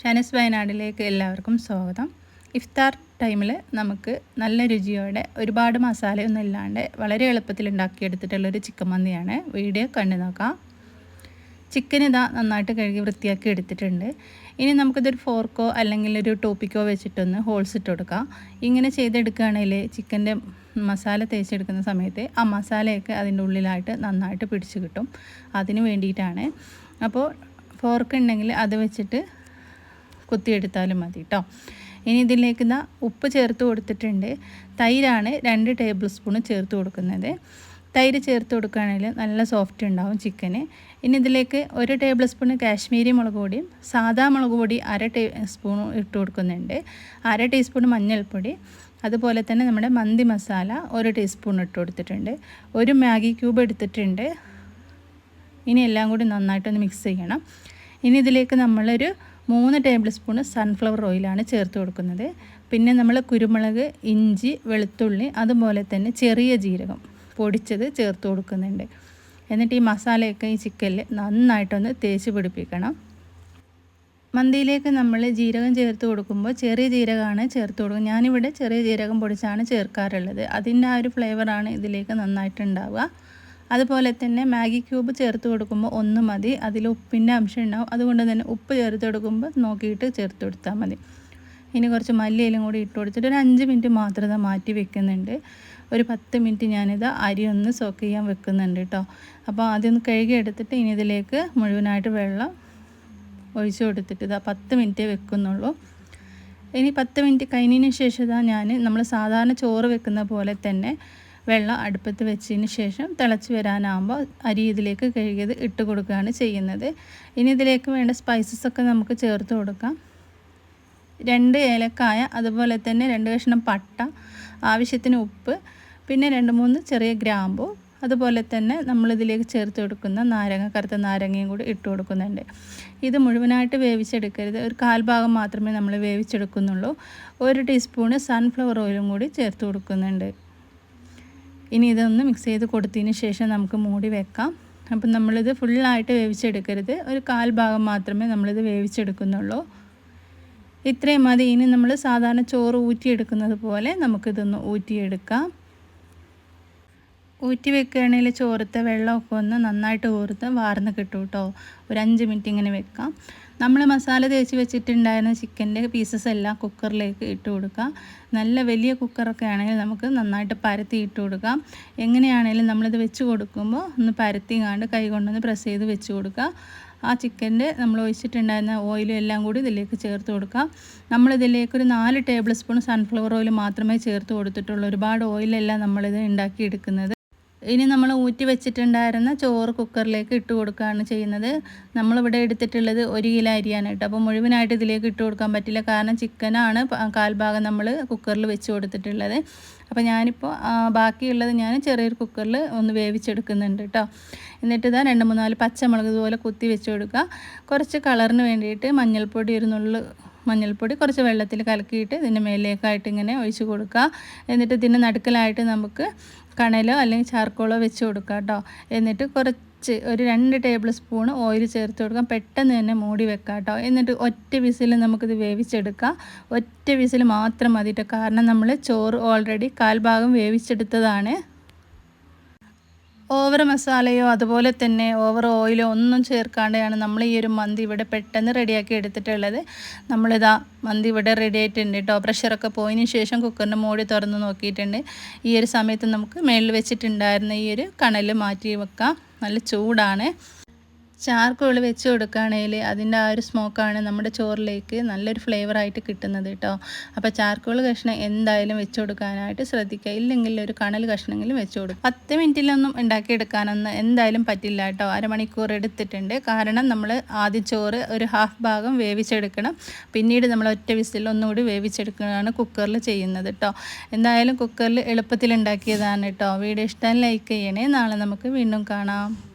ഷാനസ് വയനാടിലേക്ക് എല്ലാവർക്കും സ്വാഗതം. ഇഫ്താർ ടൈമിൽ നമുക്ക് നല്ല രുചിയോടെ ഒരുപാട് മസാലയൊന്നും ഇല്ലാണ്ട് വളരെ എളുപ്പത്തിൽ ഉണ്ടാക്കിയെടുത്തിട്ടുള്ളൊരു ചിക്കൻ മന്തിയാണ്. വീഡിയോ കണ്ടു നോക്കാം. ചിക്കൻ ഇതാ നന്നായിട്ട് കഴുകി വൃത്തിയാക്കി എടുത്തിട്ടുണ്ട്. ഇനി നമുക്കിതൊരു ഫോർക്കോ അല്ലെങ്കിൽ ഒരു ടോപ്പിക്കോ വെച്ചിട്ടൊന്ന് ഹോൾസ് ഇട്ട് കൊടുക്കാം. ഇങ്ങനെ ചെയ്തെടുക്കുകയാണെങ്കിൽ ചിക്കന്റെ മസാല തേച്ചെടുക്കുന്ന സമയത്ത് ആ മസാലയൊക്കെ അതിന്റെ ഉള്ളിലായിട്ട് നന്നായിട്ട് പിടിച്ച് കിട്ടും. അതിന് വേണ്ടിയിട്ടാണ്. അപ്പോൾ ഫോർക്ക് ഉണ്ടെങ്കിൽ അത് വെച്ചിട്ട് കുത്തിയെടുത്താലും മതി കേട്ടോ ഇനി ഇതിലേക്ക് ഇതാ ഉപ്പ് ചേർത്ത് കൊടുത്തിട്ടുണ്ട്. തൈരാണ് രണ്ട് ടേബിൾ സ്പൂൺ ചേർത്ത് കൊടുക്കുന്നത്. തൈര് ചേർത്ത് കൊടുക്കുകയാണെങ്കിൽ നല്ല സോഫ്റ്റ് ഉണ്ടാവും ചിക്കന്. ഇനി ഇതിലേക്ക് ഒരു ടേബിൾ സ്പൂൺ കാശ്മീരി മുളക് പൊടിയും സാധാ മുളക് പൊടി അര ടീ സ്പൂൺ ഇട്ട് കൊടുക്കുന്നുണ്ട്. അര ടീസ്പൂൺ മഞ്ഞൾപ്പൊടി. അതുപോലെ തന്നെ നമ്മുടെ മന്തി മസാല ഒരു ടീസ്പൂൺ ഇട്ട് കൊടുത്തിട്ടുണ്ട്. ഒരു മാഗി ക്യൂബ് എടുത്തിട്ടുണ്ട്. ഇനി എല്ലാം കൂടി നന്നായിട്ടൊന്ന് മിക്സ് ചെയ്യണം. ഇനി ഇതിലേക്ക് നമ്മളൊരു മൂന്ന് ടേബിൾ സ്പൂൺ സൺഫ്ലവർ ഓയിലാണ് ചേർത്ത് കൊടുക്കുന്നത്. പിന്നെ നമ്മൾ കുരുമുളക് ഇഞ്ചി വെളുത്തുള്ളി അതുപോലെ തന്നെ ചെറിയ ജീരകം പൊടിച്ചത് ചേർത്ത് കൊടുക്കുന്നുണ്ട്. എന്നിട്ട് ഈ മസാലയൊക്കെ ഈ ചിക്കനിൽ നന്നായിട്ടൊന്ന് തേച്ച് പിടിപ്പിക്കണം. മന്തിയിലേക്ക് നമ്മൾ ജീരകം ചേർത്ത് കൊടുക്കുമ്പോൾ ചെറിയ ജീരകമാണ് ചേർത്ത് കൊടുക്കുക ഞാനിവിടെ ചെറിയ ജീരകം പൊടിച്ചാണ് ചേർക്കാറുള്ളത്. അതിന്റെ ആ ഒരു ഫ്ലേവറാണ് ഇതിലേക്ക് നന്നായിട്ടുണ്ടാവുക അതുപോലെ തന്നെ മാഗി ക്യൂബ് ചേർത്ത് കൊടുക്കുമ്പോൾ ഒന്ന് മതി. അതിൽ ഉപ്പിന്റെ അംശം ഉണ്ടാവും. അതുകൊണ്ട് തന്നെ ഉപ്പ് ചേർത്ത് കൊടുക്കുമ്പോൾ നോക്കിയിട്ട് ചേർത്ത് കൊടുത്താൽ മതി. ഇനി കുറച്ച് മല്ലിയിലും കൂടി ഇട്ട് കൊടുത്തിട്ട് ഒരു അഞ്ച് മിനിറ്റ് മാത്രം മാറ്റി വെക്കുന്നുണ്ട്. ഒരു പത്ത് മിനിറ്റ് ഞാനിത് അരി ഒന്ന് സോക്ക് ചെയ്യാൻ വെക്കുന്നുണ്ട് കേട്ടോ. അപ്പോൾ ആദ്യം ഒന്ന് കഴുകി എടുത്തിട്ട് ഇനി ഇതിലേക്ക് മുഴുവനായിട്ട് വെള്ളം ഒഴിച്ചു കൊടുത്തിട്ട് ഇതാ പത്ത് മിനിറ്റേ വെക്കുന്നുള്ളൂ. ഇനി പത്ത് മിനിറ്റ് കഴിഞ്ഞതിന് ശേഷം ഇതാ ഞാൻ നമ്മൾ സാധാരണ ചോറ് വെക്കുന്ന പോലെ തന്നെ വെള്ളം അടുപ്പത്ത് വെച്ചതിന് ശേഷം തിളച്ച് വരാനാകുമ്പോൾ അരി ഇതിലേക്ക് കഴുകിയത് ഇട്ട് കൊടുക്കുകയാണ് ചെയ്യുന്നത്. ഇനി ഇതിലേക്ക് വേണ്ട സ്പൈസസ് ഒക്കെ നമുക്ക് ചേർത്ത് കൊടുക്കാം. രണ്ട് ഏലക്കായ അതുപോലെ തന്നെ രണ്ട് കഷ്ണം പട്ട ആവശ്യത്തിന് ഉപ്പ് പിന്നെ രണ്ട് മൂന്ന് ചെറിയ ഗ്രാമ്പു അതുപോലെ തന്നെ നമ്മളിതിലേക്ക് ചേർത്ത് കൊടുക്കുന്ന നാരങ്ങ കറുത്ത നാരങ്ങയും കൂടി ഇട്ട് കൊടുക്കുന്നുണ്ട്. ഇത് മുഴുവനായിട്ട് വേവിച്ചെടുക്കരുത്. ഒരു കാൽഭാഗം മാത്രമേ നമ്മൾ വേവിച്ചെടുക്കുന്നുള്ളൂ. ഒരു ടീസ്പൂണ് സൺഫ്ലവർ ഓയിലും കൂടി ചേർത്ത് കൊടുക്കുന്നുണ്ട്. ഇനി ഇതൊന്ന് മിക്സ് ചെയ്ത് കൊടുത്തതിന് ശേഷം നമുക്ക് മൂടി വെക്കാം. അപ്പം നമ്മളിത് ഫുള്ളായിട്ട് വേവിച്ചെടുക്കരുത്. ഒരു കാൽ ഭാഗം മാത്രമേ നമ്മളിത് വേവിച്ചെടുക്കുന്നുള്ളൂ. ഇത്രയും മതി. ഇനി നമ്മൾ സാധാരണ ചോറ് ഊറ്റിയെടുക്കുന്നത് പോലെ നമുക്കിതൊന്ന് ഊറ്റിയെടുക്കാം. ഊറ്റി വെക്കുകയാണെങ്കിൽ ചോറത്തെ വെള്ളമൊക്കെ ഒന്ന് നന്നായിട്ട് ഊർത്ത് വാർന്ന് കിട്ടും കേട്ടോ ഒരു അഞ്ച് മിനിറ്റ് ഇങ്ങനെ വെക്കാം. നമ്മൾ മസാല തേച്ച് വെച്ചിട്ടുണ്ടായിരുന്ന ചിക്കന്റെ പീസസ് എല്ലാം കുക്കറിലേക്ക് ഇട്ട് കൊടുക്കാം. നല്ല വലിയ കുക്കറൊക്കെ ആണെങ്കിൽ നമുക്ക് നന്നായിട്ട് പരത്തി ഇട്ട് കൊടുക്കാം. എങ്ങനെയാണെങ്കിലും നമ്മളിത് വെച്ച് കൊടുക്കുമ്പോൾ ഒന്ന് പരത്തി കാണ്ട് കൈ കൊണ്ടൊന്ന് പ്രസ് ചെയ്ത് വെച്ച് കൊടുക്കുക. ആ ചിക്കന്റെ നമ്മൾ ഒഴിച്ചിട്ടുണ്ടായിരുന്ന ഓയിലും എല്ലാം കൂടി ഇതിലേക്ക് ചേർത്ത് കൊടുക്കാം. നമ്മളിതിലേക്ക് ഒരു നാല് ടേബിൾ സ്പൂൺ സൺഫ്ലവർ ഓയിൽ മാത്രമേ ചേർത്ത് കൊടുത്തിട്ടുള്ളൂ. ഒരുപാട് ഓയിലല്ല നമ്മളിത് ഉണ്ടാക്കിയെടുക്കുന്നത്. ഇനി നമ്മൾ ഊറ്റി വെച്ചിട്ടുണ്ടായിരുന്ന ചോറ് കുക്കറിലേക്ക് ഇട്ട് കൊടുക്കുകയാണ് ചെയ്യുന്നത്. നമ്മളിവിടെ എടുത്തിട്ടുള്ളത് ഒരു കിലോ അരിയാണ് കേട്ടോ. അപ്പോൾ മുഴുവനായിട്ട് ഇതിലേക്ക് ഇട്ട് കൊടുക്കാൻ പറ്റില്ല. കാരണം ചിക്കനാണ് കാൽഭാഗം നമ്മൾ കുക്കറിൽ വെച്ച് കൊടുത്തിട്ടുള്ളത്. അപ്പോൾ ഞാനിപ്പോൾ ബാക്കിയുള്ളത് ഞാൻ ചെറിയൊരു കുക്കറിൽ ഒന്ന് വേവിച്ചെടുക്കുന്നുണ്ട് കേട്ടോ. എന്നിട്ട് ഇതാ രണ്ട് മൂന്നാൽ പച്ചമുളക് ഇതുപോലെ കുത്തി വെച്ച് കൊടുക്കുക. കുറച്ച് കളറിന് വേണ്ടിയിട്ട് മഞ്ഞൾപ്പൊടി ഒരു നുള്ളു മഞ്ഞൾപ്പൊടി കുറച്ച് വെള്ളത്തിൽ കലക്കിയിട്ട് ഇതിന്റെ മേലേക്കായിട്ട് ഇങ്ങനെ ഒഴിച്ച് കൊടുക്കുക. എന്നിട്ട് ഇതിന്റെ നടുക്കലായിട്ട് നമുക്ക് കണലോ അല്ലെങ്കിൽ ചാർക്കോളോ വെച്ച് കൊടുക്കുക കേട്ടോ. എന്നിട്ട് കുറച്ച് ഒരു രണ്ട് ടേബിൾ സ്പൂൺ ഓയിൽ ചേർത്ത് കൊടുക്കാം. പെട്ടെന്ന് തന്നെ മൂടി വെക്കാം കേട്ടോ. എന്നിട്ട് ഒറ്റ വിസിൽ നമുക്കിത് വേവിച്ചെടുക്കാം. ഒറ്റ വിസിൽ മാത്രം മതിട്ടോ. കാരണം നമ്മൾ ചോറ് ഓൾറെഡി കാൽഭാഗം വേവിച്ചെടുത്തതാണ്. ഓവർ മസാലയോ അതുപോലെ തന്നെ ഓവർ ഓയിലോ ഒന്നും ചേർക്കാതെയാണ് നമ്മൾ ഈ ഒരു മന്തി ഇവിടെ പെട്ടെന്ന് റെഡിയാക്കി എടുത്തിട്ടുള്ളത്. നമ്മളിതാ മന്തി ഇവിടെ റെഡി ആയിട്ടുണ്ട് കേട്ടോ. പ്രഷറൊക്കെ പോയതിന് ശേഷം കുക്കറിന്റെ മോടി തുറന്ന് നോക്കിയിട്ടുണ്ട്. ഈ ഒരു സമയത്ത് നമുക്ക് മേളിൽ വെച്ചിട്ടുണ്ടായിരുന്ന ഈ ഒരു കണൽ മാറ്റി വെക്കാം. നല്ല ചൂടാണ്. ചാർക്കോൾ വെച്ച് കൊടുക്കുകയാണെങ്കിൽ അതിന്റെ ആ ഒരു സ്മോക്കാണ് നമ്മുടെ ചോറിലേക്ക് നല്ലൊരു ഫ്ലേവറായിട്ട് കിട്ടുന്നത് കേട്ടോ. അപ്പോൾ ചാർക്കോൾ കഷ്ണം എന്തായാലും വെച്ച് കൊടുക്കാനായിട്ട് ശ്രദ്ധിക്കുക. ഇല്ലെങ്കിൽ ഒരു കണൽ കഷ്ണമെങ്കിലും വെച്ച് കൊടുക്കുക. പത്ത് മിനിറ്റിലൊന്നും ഉണ്ടാക്കിയെടുക്കാനൊന്നും എന്തായാലും പറ്റില്ല കേട്ടോ. അരമണിക്കൂർ എടുത്തിട്ടുണ്ട്. കാരണം നമ്മൾ ആദ്യം ചോറ് ഒരു ഹാഫ് ഭാഗം വേവിച്ചെടുക്കണം. പിന്നീട് നമ്മൾ ഒറ്റ വിസിൽ ഒന്നുകൂടി വേവിച്ചെടുക്കുകയാണ് കുക്കറിൽ ചെയ്യുന്നത് കേട്ടോ. എന്തായാലും കുക്കറിൽ എളുപ്പത്തിൽ ഉണ്ടാക്കിയതാണ് കേട്ടോ. വീഡിയോ ഇഷ്ടം ലൈക്ക് ചെയ്യണേ. നാളെ നമുക്ക് വീണ്ടും കാണാം.